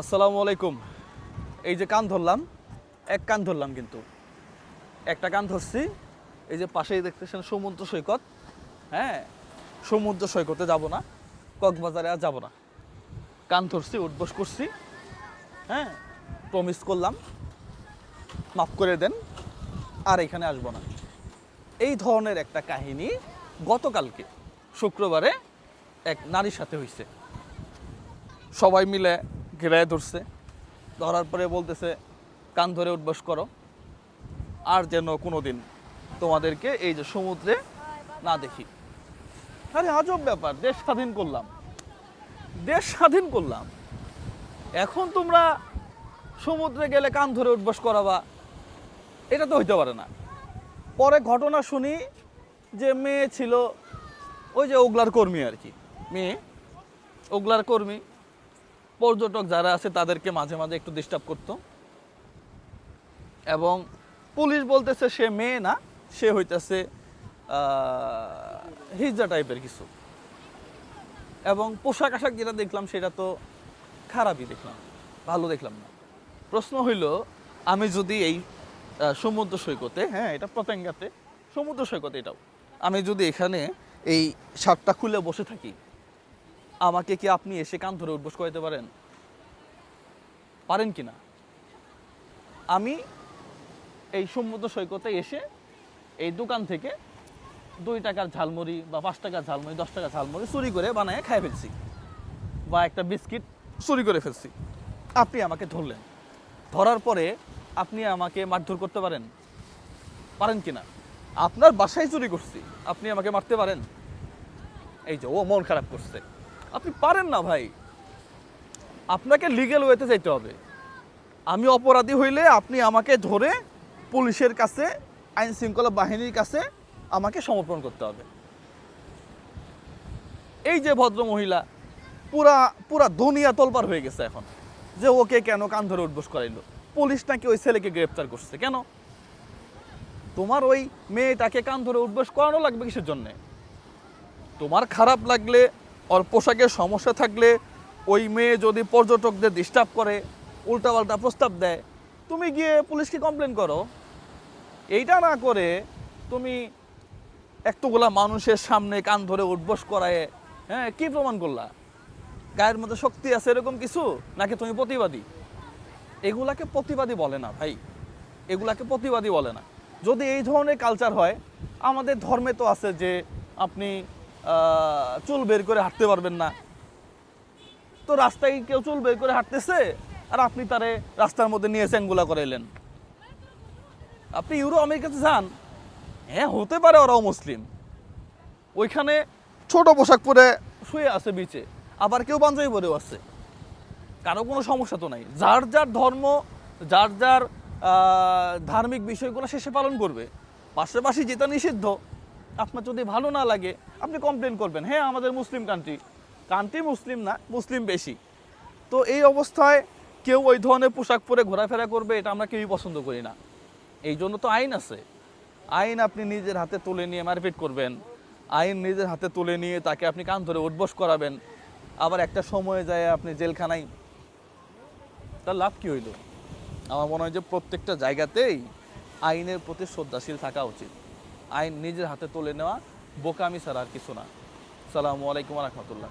আসসালামু আলাইকুম। এই যে কান ধরলাম, এক কান ধরলাম কিন্তু। একটা কান ধরছি, এই যে পাশেই দেখতেছেন সমুদ্র সৈকত। হ্যাঁ সমুদ্র সৈকতে যাব না, কক্সবাজারে আর যাব না। কান ধরছি, উঠবস করছি। হ্যাঁ প্রমিস করলাম, মাফ করে দেন, আর এখানে আসব না। এই ধরনের একটা কাহিনী গতকালকে, শুক্রবারে এক নারীর সাথে হয়েছে সবাই মিলে ঘেরায় ধরছে। ধরার পরে বলতেছে, কান ধরে উঠবস করো। আর যেন কোনো দিন তোমাদেরকে এই যে সমুদ্রে না দেখি। আরে আজব ব্যাপার, দেশ স্বাধীন করলাম। দেশ স্বাধীন করলাম। এখন তোমরা সমুদ্রে গেলে কান ধরে উঠবস করাবা, এটা তো হইতে পারে না। পরে ঘটনা শুনি যে মেয়ে ছিল, ওই যে ওগলার কর্মী আর কি। মেয়ে, ওগলার কর্মী। পর্যটক যারা আছে, তাদেরকে মাঝে মাঝে একটু ডিস্টার্ব করতো। এবং পুলিশ বলতেছে সে মেয়ে না, সে হইতেছে হিজা টাইপের কিছু। এবং পোশাক আশাক যেটা দেখলাম, সেটা তো খারাপই দেখলাম, ভালো দেখলাম না। প্রশ্ন হইল, আমি যদি এই সমুদ্র সৈকতে হ্যাঁ এটা পতেঙ্গাতে সমুদ্র সৈকতে এটাও, আমি যদি এখানে এই শার্টটা খুলে বসে থাকি আমাকে কি আপনি এসে কান ধরে উঠবস করাইতে পারেন? পারেন কি না আমি এই সমুদ্র সৈকতে এসে এই দোকান থেকে দুই টাকার ঝালমুড়ি বা পাঁচ টাকার ঝালমুড়ি, দশ টাকার ঝালমুড়ি চুরি করে বানায় খাই ফেলছি বা একটা বিস্কিট চুরি করে ফেলছি। আপনি আমাকে ধরলেন। ধরার পরে আপনি আমাকে মারধর করতে পারেন। পারেন কি না আপনার বাসায় চুরি করছি। আপনি আমাকে মারতে পারেন। এই যে ও মন খারাপ করছে। আপনি পারেন না ভাই। আপনাকে লিগেল ওয়েতে যাইতে হবে। আমি অপরাধী হইলে আপনি আমাকে ধরে পুলিশের কাছে, আইন শৃঙ্খলা বাহিনীর কাছে আমাকে সমর্পণ করতে হবে। এই যে ভদ্র মহিলা, পুরা পুরা দুনিয়া তলপার হয়ে গেছে এখন। যে ওকে কেন কান ধরে উঠবোস করাইলো? পুলিশ নাকি ওই ছেলেকে গ্রেপ্তার করছে কেন? তোমার ওই মেয়েটাকে কান ধরে উঠবোস করানো লাগবে কিসের জন্যে? তোমার খারাপ লাগলে ওর পোশাকের সমস্যা থাকলে ওই মেয়ে যদি পর্যটকদের ডিস্টার্ব করে, উল্টাপাল্টা প্রস্তাব দেয়, তুমি গিয়ে পুলিশকে কমপ্লেন করো। এইটা না করে তুমি একটুগুলা মানুষের সামনে কান ধরে উঠবস করায় হ্যাঁ কি প্রমাণ করলা? গায়ের মধ্যে শক্তি আছে এরকম কিছু? নাকি তুমি প্রতিবাদী? এগুলাকে প্রতিবাদী বলে না ভাই। এগুলাকে প্রতিবাদী বলে না। যদি এই ধরনের কালচার হয়, আমাদের ধর্মে তো আছে যে আপনি চুল বের করে হাঁটতে পারবেন না। তো রাস্তায় কেউ চুল বের করে হাঁটতেছে? আর আপনি তারে রাস্তার মধ্যে নিয়ে চ্যাংগুলা করাইলেন। আপনি ইউরো আমেরিকাতে যান। হ্যাঁ হতে পারে ওরাও মুসলিম। ওইখানে ছোট পোশাক পরে শুয়ে আছে বিচে আবার কেউ পাঞ্জাবি পরেও আছে। কারও কোনো সমস্যা তো নাই। যার যার ধর্ম, যার যার ধার্মিক বিষয়গুলো শেষে পালন করবে। পাশাপাশি যেটা নিষিদ্ধ আপনার যদি ভালো না লাগে, আপনি কমপ্লেন করবেন হ্যাঁ আমাদের মুসলিম কান্ট্রি কান্ট্রি মুসলিম না, মুসলিম বেশি। তো এই অবস্থায় কেউ ওই ধরনের পোশাক পরে ঘোরাফেরা করবে, এটা আমরা কেউই পছন্দ করি না। এই জন্য তো আইন আছে। আইন আপনি নিজের হাতে তুলে নিয়ে মারপিট করবেন। আইন নিজের হাতে তুলে নিয়ে তাকে আপনি কান ধরে উঠবস করাবেন। আবার একটা সময়ে যায় আপনি জেলখানায়। তার লাভ কী হইল? আমার মনে হয় যে প্রত্যেকটা জায়গাতেই আইনের প্রতি শ্রদ্ধাশীল থাকা উচিত। আইন নিজের হাতে তুলে নেওয়া বোকামি ছাড়া আর কিছু না। সালামু আলাইকুম রহমতুল্লাহ।